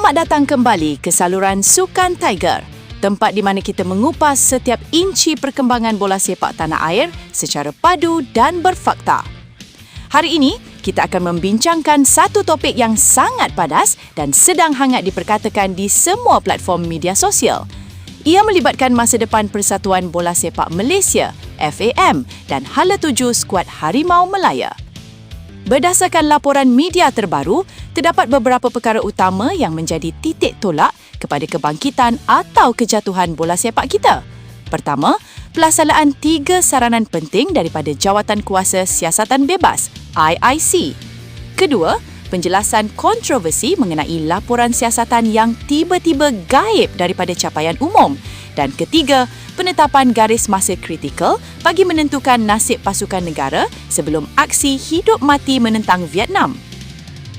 Selamat datang kembali ke saluran Sukan Tiger, tempat di mana kita mengupas setiap inci perkembangan bola sepak tanah air secara padu dan berfakta. Hari ini, kita akan membincangkan satu topik yang sangat padas dan sedang hangat diperkatakan di semua platform media sosial. Ia melibatkan masa depan Persatuan Bola Sepak Malaysia, FAM dan hala tuju skuad Harimau Melaya. Berdasarkan laporan media terbaru, terdapat beberapa perkara utama yang menjadi titik tolak kepada kebangkitan atau kejatuhan bola sepak kita. Pertama, pelaksanaan tiga saranan penting daripada Jawatan Kuasa Siasatan Bebas, IIC. Kedua, penjelasan kontroversi mengenai laporan siasatan yang tiba-tiba gaib daripada capaian umum. Dan ketiga, penetapan garis masa kritikal bagi menentukan nasib pasukan negara sebelum aksi hidup mati menentang Vietnam.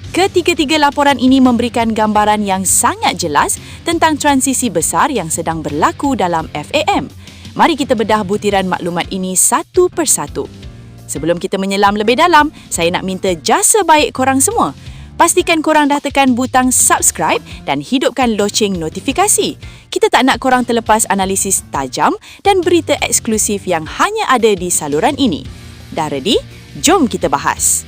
Ketiga-tiga laporan ini memberikan gambaran yang sangat jelas tentang transisi besar yang sedang berlaku dalam FAM. Mari kita bedah butiran maklumat ini satu persatu. Sebelum kita menyelam lebih dalam, saya nak minta jasa baik korang semua Pastikan korang dah tekan butang subscribe dan hidupkan loceng notifikasi. Kita tak nak korang terlepas analisis tajam dan berita eksklusif yang hanya ada di saluran ini. Dah ready? Jom kita bahas.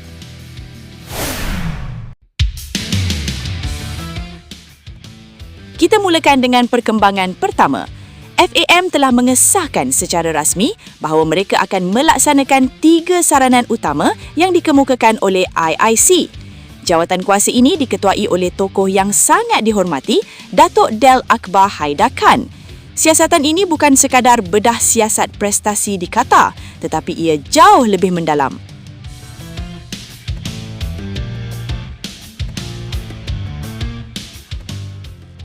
Kita mulakan dengan perkembangan pertama. FAM telah mengesahkan secara rasmi bahawa mereka akan melaksanakan tiga saranan utama yang dikemukakan oleh IIC Jawatan kuasa ini diketuai oleh tokoh yang sangat dihormati, Datuk Del Akbar Haidar Khan. Siasatan ini bukan sekadar bedah siasat prestasi di Qatar, tetapi ia jauh lebih mendalam.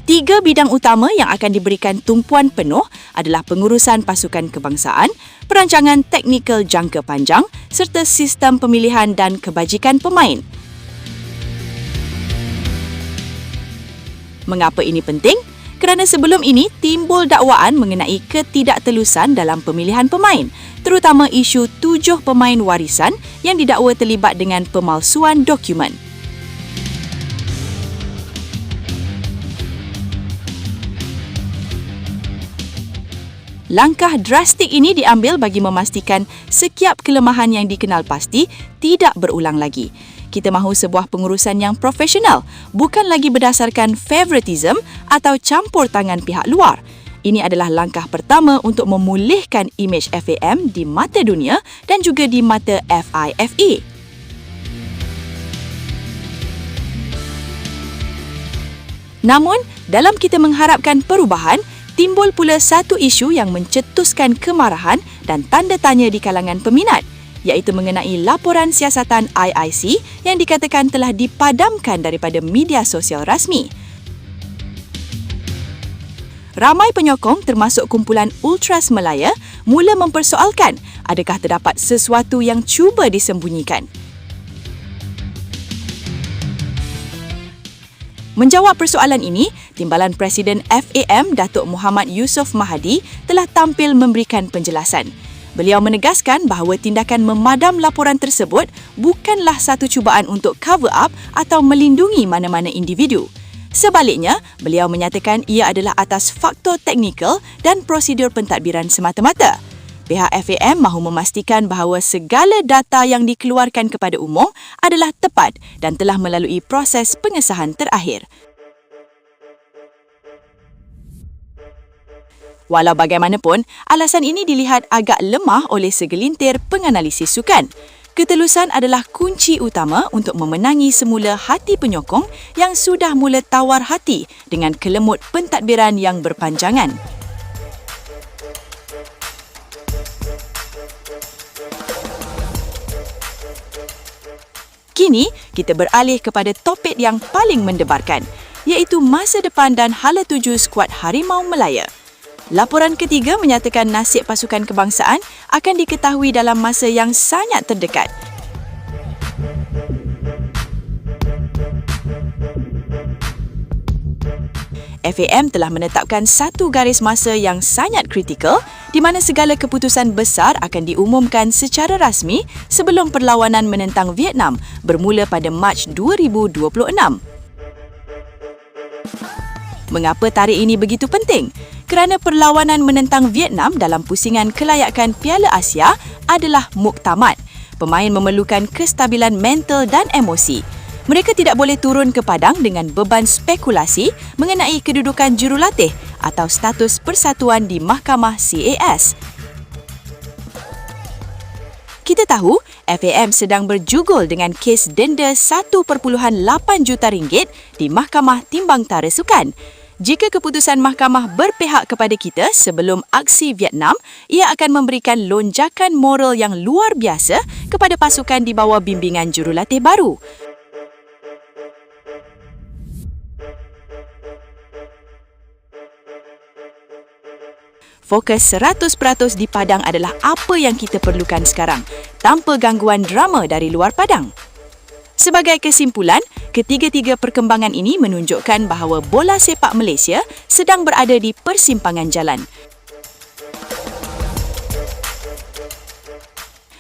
Tiga bidang utama yang akan diberikan tumpuan penuh adalah pengurusan pasukan kebangsaan, perancangan teknikal jangka panjang serta sistem pemilihan dan kebajikan pemain. Mengapa ini penting? Kerana sebelum ini timbul dakwaan mengenai ketidaktelusan dalam pemilihan pemain, terutama isu tujuh pemain warisan yang didakwa terlibat dengan pemalsuan dokumen. Langkah drastik ini diambil bagi memastikan setiap kelemahan yang dikenal pasti tidak berulang lagi kita mahu sebuah pengurusan yang profesional, bukan lagi berdasarkan favoritism atau campur tangan pihak luar. Ini adalah langkah pertama untuk memulihkan imej FAM di mata dunia dan juga di mata FIFE. Namun, dalam kita mengharapkan perubahan, timbul pula satu isu yang mencetuskan kemarahan dan tanda tanya di kalangan peminat – iaitu mengenai laporan siasatan IIC yang dikatakan telah dipadamkan daripada media sosial rasmi. Ramai penyokong termasuk kumpulan Ultras Melaya mula mempersoalkan adakah terdapat sesuatu yang cuba disembunyikan. Menjawab persoalan ini, Timbalan Presiden FAM Datuk Muhammad Yusof Mahadi telah tampil memberikan penjelasan. Beliau menegaskan bahawa tindakan memadam laporan tersebut bukanlah satu cubaan untuk cover up atau melindungi mana-mana individu. Sebaliknya, beliau menyatakan ia adalah atas faktor teknikal dan prosedur pentadbiran semata-mata. Pihak FAM mahu memastikan bahawa segala data yang dikeluarkan kepada umum adalah tepat dan telah melalui proses pengesahan terakhir. Walau bagaimanapun, alasan ini dilihat agak lemah oleh segelintir penganalisis sukan. Ketelusan adalah kunci utama untuk memenangi semula hati penyokong yang sudah mula tawar hati dengan kelemut pentadbiran yang berpanjangan. Kini, kita beralih kepada topik yang paling mendebarkan, iaitu masa depan dan hala tuju skuad Harimau Melaya. Laporan ketiga menyatakan nasib pasukan kebangsaan akan diketahui dalam masa yang sangat terdekat. FAM telah menetapkan satu garis masa yang sangat kritikal di mana segala keputusan besar akan diumumkan secara rasmi sebelum perlawanan menentang Vietnam bermula pada Mac 2026. Mengapa tarikh ini begitu penting? Kerana perlawanan menentang Vietnam dalam pusingan kelayakan Piala Asia adalah muktamad. Pemain memerlukan kestabilan mental dan emosi. Mereka tidak boleh turun ke padang dengan beban spekulasi mengenai kedudukan jurulatih atau status persatuan di Mahkamah CAS. Kita tahu FAM sedang berjugul dengan kes denda 1.8 juta ringgit di Mahkamah Timbang Tara Sukan. Jika keputusan mahkamah berpihak kepada kita sebelum aksi Vietnam, ia akan memberikan lonjakan moral yang luar biasa kepada pasukan di bawah bimbingan jurulatih baru. Fokus 100% di padang adalah apa yang kita perlukan sekarang, tanpa gangguan drama dari luar padang. Sebagai kesimpulan, ketiga-tiga perkembangan ini menunjukkan bahawa bola sepak Malaysia sedang berada di persimpangan jalan.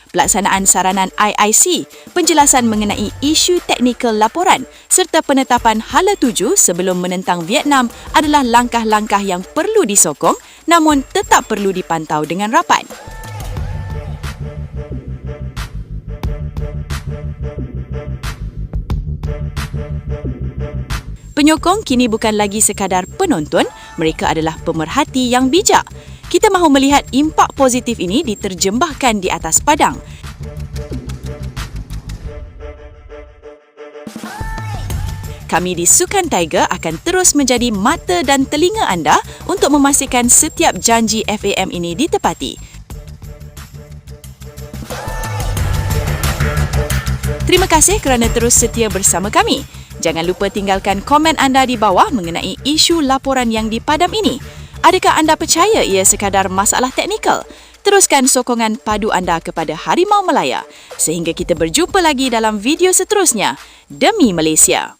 pelaksanaan saranan IIC, penjelasan mengenai isu teknikal laporan serta penetapan hala tuju sebelum menentang Vietnam adalah langkah-langkah yang perlu disokong namun tetap perlu dipantau dengan rapat. Penyokong kini bukan lagi sekadar penonton, mereka adalah pemerhati yang bijak kita mahu melihat impak positif ini diterjemahkan di atas padang. Kami di Sukan Tiger akan terus menjadi mata dan telinga anda untuk memastikan setiap janji FAM ini ditepati. Terima kasih kerana terus setia bersama kami. Jangan lupa tinggalkan komen anda di bawah mengenai isu laporan yang dipadam ini. Adakah anda percaya ia sekadar masalah teknikal? Teruskan sokongan padu anda kepada Harimau Melaya sehingga kita berjumpa lagi dalam video seterusnya. Demi Malaysia.